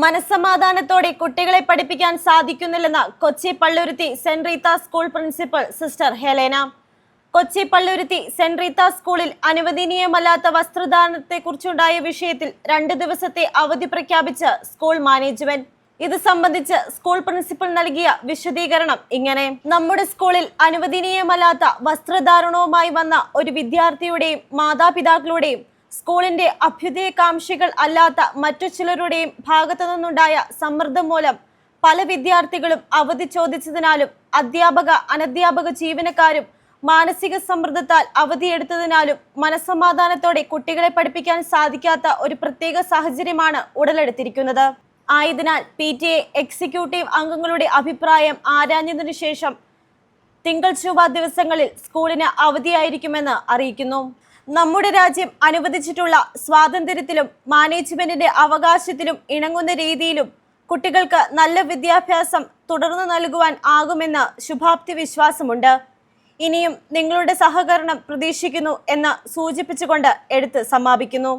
മനസ്സമാധാനത്തോടെ കുട്ടികളെ പഠിപ്പിക്കാൻ സാധിക്കുന്നില്ലെന്ന് Kochi Palluruthy Saint Rita school principal sister Helena. Kochi Palluruthy Saint Rita സ്കൂളിൽ അനുവദനീയമല്ലാത്ത വസ്ത്രദാനത്തെക്കുറിച്ചുണ്ടായ വിഷയത്തിൽ രണ്ട് ദിവസത്തെ അവധി പ്രഖ്യാപിച്ച സ്കൂൾ മാനേജ്മെന്റ്. ഇത് സംബന്ധിച്ച് സ്കൂൾ പ്രിൻസിപ്പൽ നൽകിയ വിശദീകരണം ഇങ്ങനെ. നമ്മുടെ സ്കൂളിൽ അനുവദനീയമല്ലാത്ത വസ്ത്രധാരണവുമായി വന്ന ഒരു വിദ്യാർത്ഥിയുടെയും മാതാപിതാക്കളുടെയും സ്കൂളിന്റെ അഭ്യുദയകാംക്ഷികൾ അല്ലാത്ത മറ്റു ചിലരുടെയും ഭാഗത്തു നിന്നുണ്ടായ സമ്മർദ്ദം മൂലം പല വിദ്യാർത്ഥികളും അവധി ചോദിച്ചതിനാലും അധ്യാപക അനധ്യാപക ജീവനക്കാരും മാനസിക സമ്മർദ്ദത്താൽ അവധിയെടുത്തതിനാലും മനസമാധാനത്തോടെ കുട്ടികളെ പഠിപ്പിക്കാൻ സാധിക്കാത്ത ഒരു പ്രത്യേക സാഹചര്യമാണ് ഉടലെടുത്തിരിക്കുന്നത്. ആയതിനാൽ പി ടി എ എക്സിക്യൂട്ടീവ് അംഗങ്ങളുടെ അഭിപ്രായം ആരാഞ്ഞതിനു ശേഷം തിങ്കൾ ചൊവ്വ ദിവസങ്ങളിൽ സ്കൂളിന് അവധിയായിരിക്കുമെന്ന് അറിയിക്കുന്നു. നമ്മുടെ രാജ്യം അനുവദിച്ചിട്ടുള്ള സ്വാതന്ത്ര്യത്തിലും മാനേജ്മെന്റിന്റെ അവകാശത്തിലും ഇണങ്ങുന്ന രീതിയിലും കുട്ടികൾക്ക് നല്ല വിദ്യാഭ്യാസം തുടർന്നു നൽകുവാൻ ആകുമെന്ന് ശുഭാപ്തി വിശ്വാസമുണ്ട്. ഇനിയും നിങ്ങളുടെ സഹകരണം പ്രതീക്ഷിക്കുന്നു എന്ന് സൂചിപ്പിച്ചുകൊണ്ട് എടുത്ത് സമാപിക്കുന്നു.